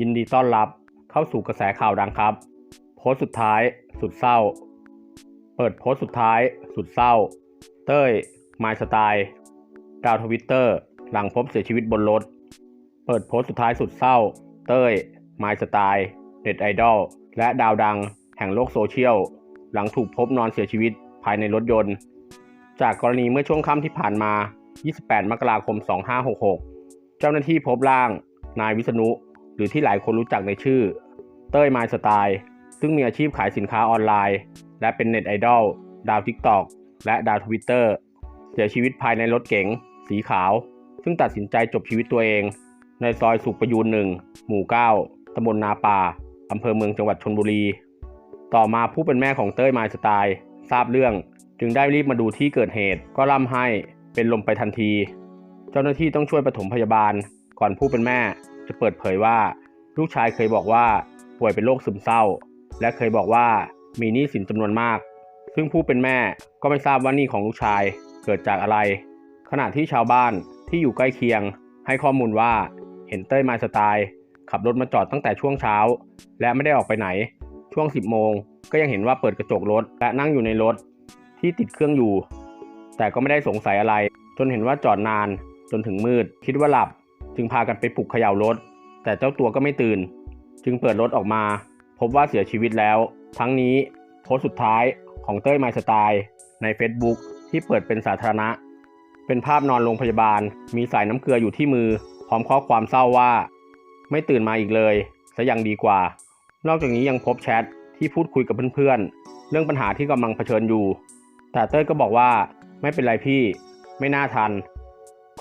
ยินดีต้อนรับเข้าสู่กระแสข่าวดังครับ โพสต์สุดท้ายสุดเศร้า เปิดโพสต์สุดท้ายสุดเศร้า เต้ยมายสไตล์ดาวทวิตเตอร์หลังพบเสียชีวิตบนรถ เปิดโพสต์สุดท้ายสุดเศร้า เต้ยมายสไตล์เน็ตไอดอลและดาวดังแห่งโลกโซเชียล หลังถูกพบนอนเสียชีวิตภายในรถยนต์ จากกรณีเมื่อช่วงค่ำที่ผ่านมา 28 มกราคม 2566 เจ้าหน้าที่พบร่าง นายวิษณุ หรือที่หลายคนรู้จักในชื่อ เต้ยมายสไตล์ ซึ่งมีอาชีพขายสินค้าออนไลน์ และเป็นเน็ตไอดอลดาวทิกตอกและดาวทวิตเตอร์เสียชีวิตภายในรถเก๋ง สีขาว ซึ่งตัดสินใจจบชีวิตตัวเอง ในซอยสุขประยูนหนึ่งหมู่ 9ตำบลนาป่าอำเภอเมืองจังหวัดชนบุรี ต่อมาผู้เป็นแม่ของเต้ยมายสไตล์ทราบเรื่องจึงได้รีบมาดูที่เกิดเหตุ ก็ร่ำให้เป็นลมไปทันที เจ้าหน้าที่ต้องช่วยปฐมพยาบาล ก่อนผู้เป็นแม่ จะเปิดเผยว่า ลูกชายเคยบอกว่าป่วยเป็นโรคซึมเศร้า และเคยบอกว่ามีหนี้สินจำนวนมาก ซึ่งผู้เป็นแม่ก็ไม่ทราบว่าหนี้ของลูกชายเกิดจากอะไร ขณะที่ชาวบ้านที่อยู่ใกล้เคียง ให้ข้อมูลว่าเห็นเต้ยมาสไตล์ ขับรถมาจอดตั้งแต่ช่วงเช้า และไม่ได้ออกไปไหน ช่วง 10 โมง ก็ยังเห็นว่าเปิดกระจกรถ และนั่งอยู่ในรถที่ติดเครื่องอยู่ แต่ก็ไม่ได้สงสัยอะไร จนเห็นว่าจอดนานจนถึงมืด คิดว่าหลับ จึงพากันไปปลุกเขย่ารถ แต่เจ้าตัวก็ไม่ตื่น จึงเปิดรถออกมา พบว่าเสียชีวิตแล้ว ทั้งนี้โพสต์สุดท้ายของเต้ยไมสไตล์ใน Facebook ที่เปิดเป็นสาธารณะ เป็นภาพนอนโรงพยาบาล มีสายน้ำเกลืออยู่ที่มือ พร้อมข้อความเศร้าว่า ไม่ตื่นมาอีกเลยซะยังดีกว่า นอกจากนี้ยังพบแชทที่พูดคุยกับเพื่อนๆ เรื่องปัญหาที่กำลังเผชิญอยู่ แต่เต้ยก็บอกว่าไม่เป็นไรพี่ ไม่น่าทัน